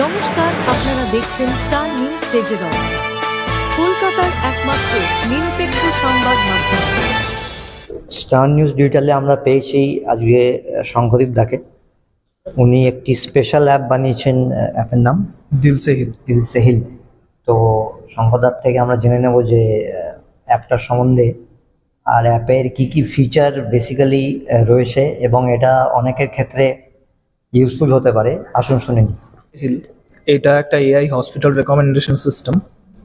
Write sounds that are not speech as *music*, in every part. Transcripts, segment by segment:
নমস্কার আপনারা দেখছেন স্টার নিউজ স্টেজের কলকাতার একমাত্র নিরপেক্ষ সংবাদ মাধ্যম। স্টার নিউজ ডিজিটালে আমরা পেয়েছি আজকে শঙ্খদীপ দাকে। উনি একটি স্পেশাল অ্যাপ বানিয়েছেন অ্যাপের নাম? দিল সে হিল দিল সেহিল। তো শঙ্খদার থেকে আমরা জেনে নেব যে অ্যাপটার সম্বন্ধে আর অ্যাপের কি কি ফিচার বেসিক্যালি রয়েছে এবং এটা অনেকের ক্ষেত্রে ইউজফুল হতে পারে। আসুন শুনে নিই। হিল এটা একটা এআই হসপিটাল রেকমেন্ডেশন সিস্টেম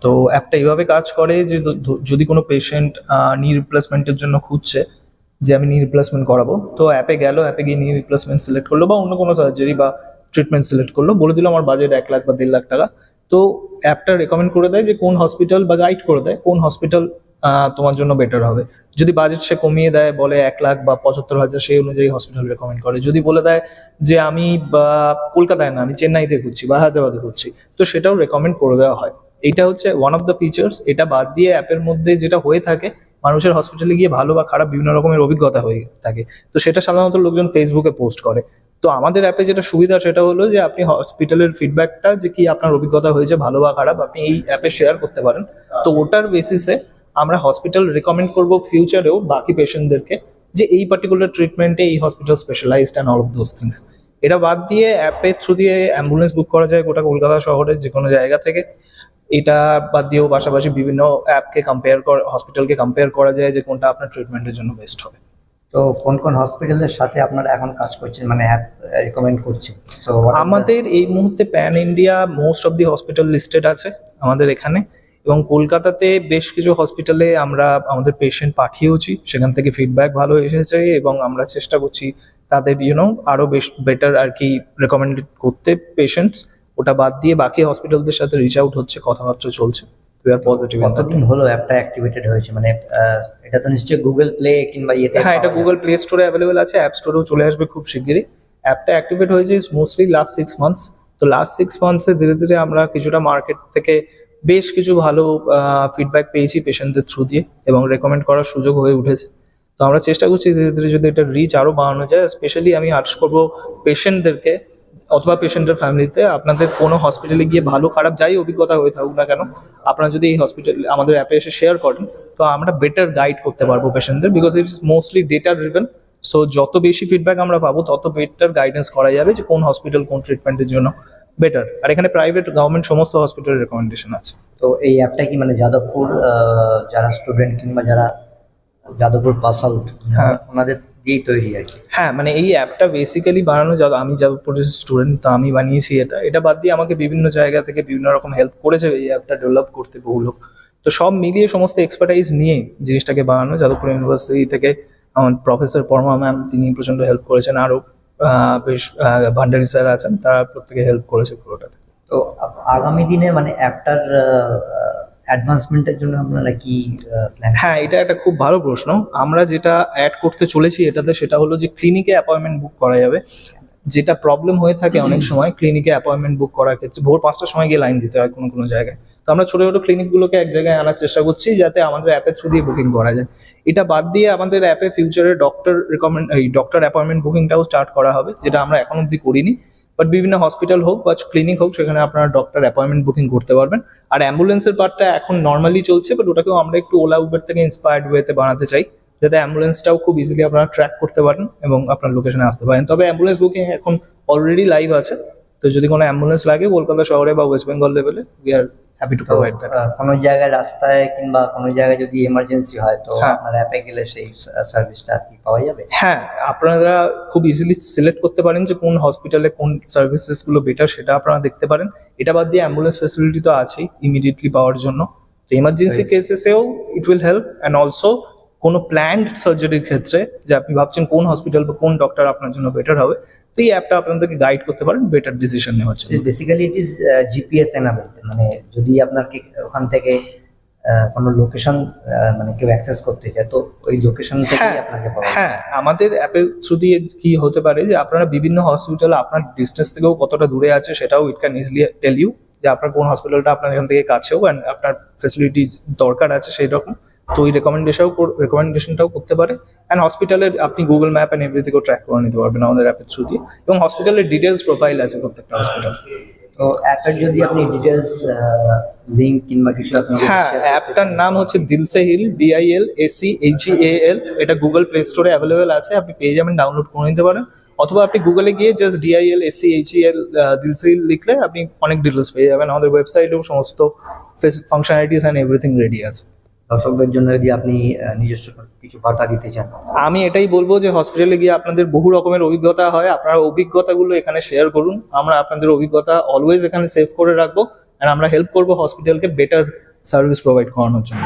তো অ্যাপটা এইভাবে কাজ করে যে যদি কোনো পেশেন্ট নি রিপ্লেসমেন্টের জন্য খুঁজছে যে আমি নি রিপ্লেসমেন্ট করাবো, তো অ্যাপে গেল অ্যাপে গিয়ে নি রিপ্লেসমেন্ট সিলেক্ট করল বা অন্য কোনো সার্জারি বা ট্রিটমেন্ট সিলেক্ট করল, বলে দিল আমার বাজেট এক লাখ বা দেড় লাখ টাকা। তো অ্যাপটা রেকমেন্ড করে দেয় যে কোন হসপিটাল বা গাইড করে দেয় কোন হসপিটাল তোমার জন্য বেটার হবে। যদি বাজেট সে কমিয়ে দেয়, বলে এক লাখ বা পঁচাত্তর হাজার, সেই অনুযায়ী হসপিটাল রেকমেন্ড করে। যদি বলে দেয় যে আমি কলকাতায় না, আমি চেন্নাইতে ঘুরছি বা হায়দ্রাবাদে ঘুরছি, তো সেটাও রেকমেন্ড করে দেওয়া হয়। এটা হচ্ছে ওয়ান অফ দ্য ফিচার্স এটা বাদ দিয়ে অ্যাপের মধ্যে যেটা হয়ে থাকে, মানুষের হসপিটালে গিয়ে ভালো বা খারাপ বিভিন্ন রকমের অভিজ্ঞতা হয়ে থাকে। তো সেটা সাধারণত লোকজন ফেসবুকে পোস্ট করে। তো আমাদের অ্যাপে যেটা সুবিধা, সেটা হলো যে আপনি হসপিটালের ফিডব্যাকটা যে কি আপনার অভিজ্ঞতা হয়েছে, ভালো বা খারাপ, আপনি এই অ্যাপে শেয়ার করতে পারেন। তো ওটার বেসিসে আমরা হসপিটাল রেকমেন্ড করব ফিউচারেও বাকি পেশেন্টদেরকে যে এই পার্টিকুলার ট্রিটমেন্টে এই hospital specialized and all of those things এটা বাদ দিয়ে অ্যাপের থ্রু দিয়ে অ্যাম্বুলেন্স বুক করা যায় গোটা কলকাতা শহরের যে কোনো জায়গা থেকে। এটা বাদ দিয়েও পাশাপাশি বিভিন্ন অ্যাপকে কম্পেয়ার করা হসপিটালকে কম্পেয়ার করা যায় যে কোনটা আপনার ট্রিটমেন্টের জন্য বেস্ট হবে। তো কোন কোন হসপিটালের সাথে আপনারা এখন কাজ করছেন মানে অ্যাপ রেকমেন্ড করছেন? তো আমাদের এই মুহূর্তে pan India most of the hospital listed আছে আমাদের এখানে। এবং কলকাতাতে বেশ কিছু হসপিটালে আমরা আমাদের পেশেন্ট পাঠিয়েওছি। সেখান থেকে ফিডব্যাক ভালো এসেছে এবং আমরা চেষ্টা করছি তাদের ইউনো আরও বেশ বেটার আর কি রেকমেন্ডেড করতে পেশেন্টস ওটা বাদ দিয়ে বাকি হসপিটালদের সাথে রিচ আউট হচ্ছে কথাবার্তা চলছে। উই আর পজিটিভ কতদিন হলো অ্যাপটা অ্যাক্টিভেটেড হয়েছে? মানে এটা তো নিশ্চয়ই গুগল প্লে কিংবা ইয়েতে হ্যাঁ এটা গুগল প্লে স্টোরে অ্যাভেলেবেল আছে অ্যাপ স্টোরেও চলে আসবে খুব শিগগিরই। অ্যাপটা অ্যাক্টিভেট হয়েছে মোস্টলি লাস্ট সিক্স মান্থস তো লাস্ট সিক্স মান্থসে ধীরে ধীরে আমরা কিছুটা মার্কেট থেকে বেশ কিছু ভালো ফিডব্যাক পেয়েছি পেশেন্টদের থ্রু দিয়ে এবং রেকমেন্ড করার সুযোগ হয়ে উঠেছে। তো আমরা চেষ্টা করছি ধীরে ধীরে যদি এটা রিচ আরও বাড়ানো যায় স্পেশালি আমি আর্টস করব পেশেন্টদেরকে অথবা পেশেন্টের ফ্যামিলিতে আপনাদের কোনো হসপিটালে গিয়ে ভালো, খারাপ যাই অভিজ্ঞতা হয়ে থাকুক না কেন, আপনারা যদি এই হসপিটাল আমাদের অ্যাপে এসে শেয়ার করেন, তো আমরা বেটার গাইড করতে পারব পেশেন্টদের because it's mostly data driven so যত বেশি ফিডব্যাক আমরা পাবো তত বেটার গাইডেন্স করা যাবে যে কোন হসপিটাল কোন ট্রিটমেন্টের জন্য বেটার আর এখানে প্রাইভেট গভর্নমেন্ট সমস্ত হসপিটালের রেকমেন্ডেশন আছে। তো এই অ্যাপটা কি মানে যাদবপুর যারা স্টুডেন্ট কিংবা যারা যাদবপুর পাস আউট হ্যাঁ। ওনাদের দিয়েই তৈরি আর কি। হ্যাঁ মানে এই অ্যাপটা বেসিক্যালি বানানো যা আমি যাদবপুরের স্টুডেন্ট তো আমি বানিয়েছি এটা। এটা বাদ দিয়ে আমাকে বিভিন্ন জায়গা থেকে বিভিন্ন রকম হেল্প করেছে এই অ্যাপটা ডেভেলপ করতে বহু লোক। তো সব মিলিয়ে সমস্ত এক্সপার্টাইজ নিয়ে জিনিসটাকে বানানো যাদবপুর ইউনিভার্সিটি থেকে আমার প্রফেসর পরমা ম্যাম তিনি প্রচণ্ড হেল্প করেছেন। আরও বেশ ভান্ডারি স্যার আছেন তারা প্রত্যেকে হেল্প করেছে পুরোটাতে। তো আগামী দিনে মানে অ্যাপটার অ্যাডভান্সমেন্টের জন্য আপনারা কি প্ল্যান হ্যাঁ এটা একটা খুব ভালো প্রশ্ন। আমরা যেটা অ্যাড করতে চলেছি এটাতে সেটা হলো যে ক্লিনিকে অ্যাপয়েন্টমেন্ট বুক করা যাবে। যেটা প্রবলেম হয়ে থাকে *clears throat* অনেক সময় ক্লিনিকে অ্যাপয়েন্টমেন্ট বুক করার ক্ষেত্রে ভোর পাঁচটার সময় গিয়ে লাইন দিতে হয় কোনো কোনো জায়গায়। তো আমরা ছোটো ছোটো ক্লিনিকগুলোকে এক জায়গায় আনার চেষ্টা করছি যাতে আমাদের অ্যাপের থ্রু দিয়ে বুকিং করা যায়। এটা বাদ দিয়ে আমাদের অ্যাপে ফিউচারে ডক্টর রিকমেন্ড এই ডক্টর অ্যাপয়েন্টমেন্ট বুকিংটাও স্টার্ট করা হবে, যেটা আমরা এখন অবধি করিনি। বাট বিভিন্ন হসপিটাল হোক বা ক্লিনিক হোক, সেখানে আপনারা ডক্টর অ্যাপয়েন্টমেন্ট বুকিং করতে পারবেন। আর অ্যাম্বুলেন্সের পার্টটা এখন নর্মালি চলছে বাট ওটাকেও আমরা একটু ওলা উবের থেকে ইন্সপায়ার্ড ওয়েতে বানাতে চাই, যাতে অ্যাম্বুলেন্সটাও খুব ইজিলি আপনারা ট্র্যাক করতে পারেন এবং আপনার লোকেশনে আসতে পারেন। তবে অ্যাম্বুলেন্স বুকিং এখন অলরেডি লাইভ আছে। তো যদি কোনো অ্যাম্বুলেন্স লাগে, কলকাতা শহরে বা ওয়েস্ট বেঙ্গল লেভেলে we are happy to provide that কোনো জায়গায় রাস্তায় কিংবা কোনো জায়গায় যদি এমার্জেন্সি হয় তো হ্যাঁ। আপনার অ্যাপে গেলে সেই সার্ভিসটা কি পাওয়া যাবে হ্যাঁ আপনারা খুব ইজিলি সিলেক্ট করতে পারেন যে কোন হসপিটালে কোন সার্ভিসেসগুলো বেটার সেটা আপনারা দেখতে পারেন এটা বাদ দিয়ে অ্যাম্বুলেন্স ফেসিলিটি তো আছেই ইমিডিয়েটলি পাওয়ার জন্য তো emergency. কেসেসেও it will help and also কোনো প্ল্যান্ড সার্জারির ক্ষেত্রে যে আপনি ভাবছেন কোন হসপিটাল বা কোন ডক্টর আপনার জন্য বেটার হবে তো এই অ্যাপটা আপনাদেরকে গাইড করতে পারেন বেটার ডিসিশন নেওয়ার জন্য। Basically it is GPS enable মানে যদি আপনাকে ওখান থেকে কোনো লোকেশন মানে কেউ অ্যাক্সেস করতে চায় তো ওই লোকেশন থেকে হ্যাঁ আপনাকে হ্যাঁ আমাদের অ্যাপের থ্রু দিয়ে কি হতে পারে যে আপনারা বিভিন্ন হসপিটাল আপনার ডিস্টেন্স থেকেও কতটা দূরে আছে সেটাও it can easily tell you যে আপনার কোন হসপিটালটা আপনার এখান থেকে কাছেও অ্যান্ড আপনার ফেসিলিটি দরকার আছে সেই রকম তো ওই রেকমেন্ডেশনও রেকমেন্ডেশনটাও করতে পারে। অ্যান্ড হসপিটালের আপনি গুগল ম্যাপ অ্যান্ড এভরিথিংও ট্র্যাক করে নিতে পারবেন আমাদের অ্যাপের থ্রু দিয়ে। এবং হসপিটালের ডিটেলস প্রোফাইল আছে প্রত্যেকটা হসপিটাল তো অ্যাপের যদি আপনি ডিটেলস লিংক কিংবা কিছু হ্যাঁ অ্যাপটার নাম হচ্ছে Dilse heal DIL SE H A L এটা গুগল প্লে স্টোরে অ্যাভেলেবেল আছে। আপনি পেয়ে যাবেন ডাউনলোড করে নিতে পারেন। অথবা আপনি গুগলে গিয়ে just DIL SE H L Dilse heal লিখলে আপনি অনেক ডিটেলস পেয়ে যাবেন। আমাদের ওয়েবসাইটেও সমস্ত ফাংশনালিটিস অ্যান্ড এভরিথিং রেডি আছে। দর্শকদের জন্য যদি আপনি নিজস্ব কিছু বার্তা দিতে চান। আমি এটাই বলব যে হসপিটালে গিয়ে আপনাদের বহু রকমের অভিজ্ঞতা হয়। আপনারা অভিজ্ঞতাগুলো এখানে শেয়ার করুন। আমরা আপনাদের অভিজ্ঞতা অলওয়েজ এখানে সেভ করে রাখব। আর আমরা হেল্প করব হসপিটালকে বেটার সার্ভিস প্রোভাইড করানোর জন্য।